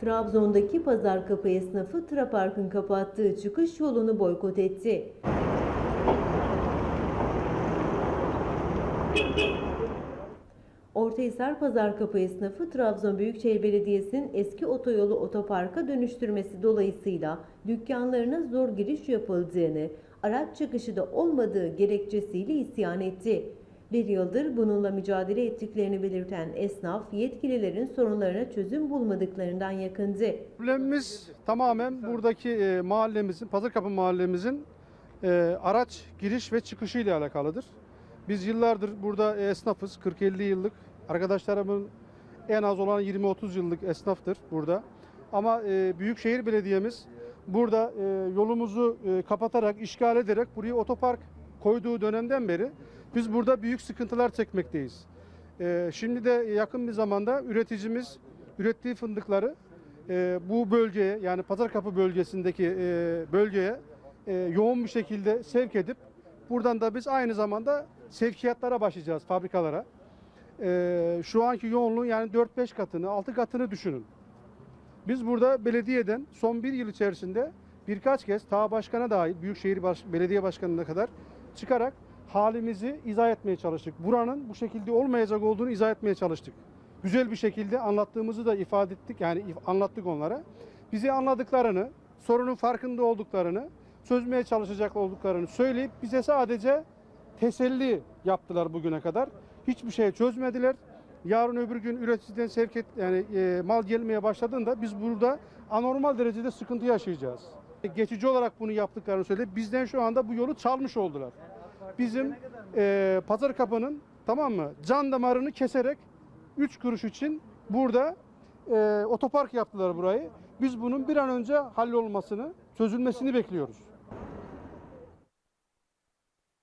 Trabzon'daki pazar kapı esnafı Trapark'ın kapattığı çıkış yolunu boykot etti. Ortahisar Pazar Kapı esnafı Trabzon Büyükşehir Belediyesi'nin eski otoyolu otoparka dönüştürmesi dolayısıyla dükkanlarına zor giriş yapıldığını, araç çıkışı da olmadığı gerekçesiyle isyan etti. Bir yıldır bununla mücadele ettiklerini belirten esnaf, yetkililerin sorunlarına çözüm bulmadıklarından yakındı. Problemimiz tamamen buradaki e, mahallemizin, Pazarkapı mahallemizin e, araç giriş ve çıkışı ile alakalıdır. Biz yıllardır burada esnafız. 40-50 yıllık. Arkadaşlarımın en az olan 20-30 yıllık esnaftır burada. Ama e, Büyükşehir Belediye'miz burada yolumuzu kapatarak, işgal ederek buraya otopark koyduğu dönemden beri biz burada büyük sıkıntılar çekmekteyiz. E, şimdi de yakın bir zamanda üreticimiz ürettiği fındıkları e, bu bölgeye yani Pazarkapı bölgesindeki e, bölgeye e, yoğun bir şekilde sevk edip buradan da biz aynı zamanda sevkiyatlara başlayacağız fabrikalara. E, şu anki yoğunluğun yani 4-5 katını 6 katını düşünün. Biz burada belediyeden son bir yıl içerisinde birkaç kez ta başkana dahil Büyükşehir Baş, Belediye Başkanı'na kadar çıkarak halimizi izah etmeye çalıştık. Buranın bu şekilde olmayacak olduğunu izah etmeye çalıştık. Güzel bir şekilde anlattığımızı da ifade ettik. Yani anlattık onlara. Bizi anladıklarını, sorunun farkında olduklarını, çözmeye çalışacak olduklarını söyleyip bize sadece teselli yaptılar bugüne kadar. Hiçbir şey çözmediler. Yarın öbür gün üreticiden sevk et, yani e, mal gelmeye başladığında biz burada anormal derecede sıkıntı yaşayacağız. Geçici olarak bunu yaptıklarını söyledi. Bizden şu anda bu yolu çalmış oldular. Bizim e, pazar kapının tamam mı can damarını keserek 3 kuruş için burada e, otopark yaptılar burayı. Biz bunun bir an önce hallolmasını, çözülmesini bekliyoruz.